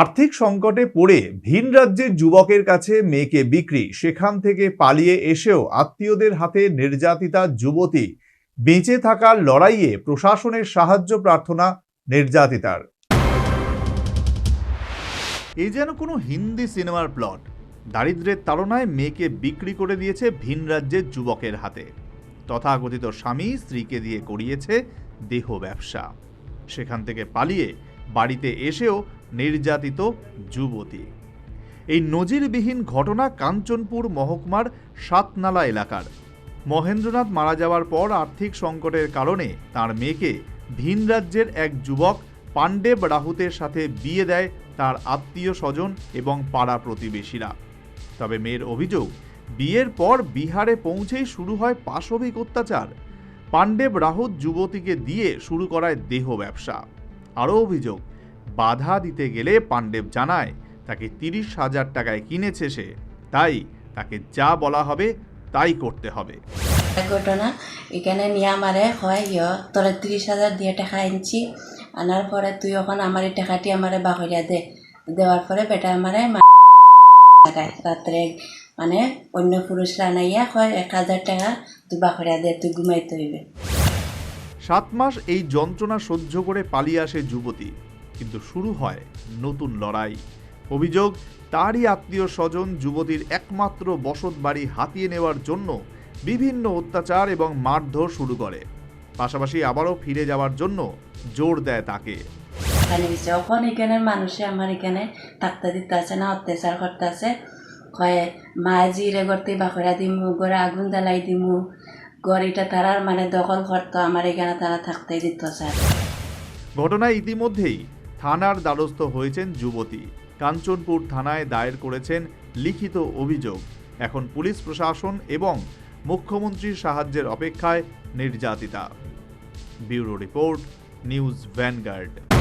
আর্থিক সংকটে পড়ে ভিন রাজ্যের যুবকের কাছে মেয়েকে বিক্রি, সেখান থেকে পালিয়ে এসেও আত্মীয়দের হাতে নির্যাতিতা যুবতী। বেঁচে থাকার লড়াইয়ে প্রশাসনের সাহায্য প্রার্থনা নির্যাতিতার। এই যেন কোনো হিন্দি সিনেমার প্লট। দারিদ্রের তাড়নায় মেয়েকে বিক্রি করে দিয়েছে ভিন রাজ্যের যুবকের হাতে। তথাকথিত স্বামী স্ত্রীকে দিয়ে করিয়েছে দেহ ব্যবসা। সেখান থেকে পালিয়ে বাড়িতে এসেও নির্যাতিত যুবতী। এই নজিরবিহীন ঘটনা কাঞ্চনপুর মহকুমার সাতনালা এলাকার। মহেন্দ্রনাথ মারা যাওয়ার পর আর্থিক সংকটের কারণে তার মেয়েকে ভিন রাজ্যের এক যুবক পাণ্ডেব রাহুতের সাথে বিয়ে দেয় তার আত্মীয় স্বজন এবং পাড়া প্রতিবেশীরা। তবে মেয়ের অভিযোগ, বিয়ের পর বিহারে পৌঁছেই শুরু হয় পাশবিক অত্যাচার। পাণ্ডেব রাহুত যুবতীকে দিয়ে শুরু করায় দেহ ব্যবসা। আরও অভিযোগ বাধা দিতে গেলে পাণ্ডেব জানায় তাকে তিরিশ হাজার টাকায় কিনেছে সে। তাই তাকে যা বলা হবে তাই করতে হবে। ঘটনা এখানে নিয়ে আমারে হয় ইয় তোরা ত্রিশ হাজার দিয়ে টাকা আনছি। আনার পরে তুই এখন আমার এই টাকাটি আমারে বাহরিয়া দে। দেওয়ার পরে বেটা আমারে লাগায়। রাত্রে মানে অন্য পুরুষরা আনাইয়া হয় এক হাজার টাকা তুই বাহরিয়া দে তুই ঘুমাইতে হইবে। সাত মাস এই যন্ত্রণা সহ্য করে পালিয়ে আসে যুবতী। কিন্তু শুরু হয় নতুন লড়াই। অভিযোগ তারই আত্মীয় স্বজন যুবতীর একমাত্র বসত বাড়ি হাতিয়ে নেওয়ার জন্য বিভিন্ন অত্যাচার এবং মারধর শুরু করে। পাশাপাশি আবারও ফিরে যাওয়ার জন্য জোর দেয় তাকে। যখন এখানের মানুষে আমার এখানে থাকতে দিতে আছে না অত্যাচার করতে আছে কয়ে মা জিরে করতে বাকরিয়া দিমু গড়ে আগুন জ্বালাই দিমু। গড়িটা তারার মানে দখল করতো আমার এখানে তারা থাকতে দিত স্যার। ঘটনায় ইতিমধ্যেই থানার দ্বারস্থ হয়েছেন যুবতী। কাঞ্চনপুর থানায় দায়ের করেছেন লিখিত অভিযোগ। এখন পুলিশ প্রশাসন এবং মুখ্যমন্ত্রীর সাহায্যের অপেক্ষায় নির্যাতিতা। Bureau report, news vanguard.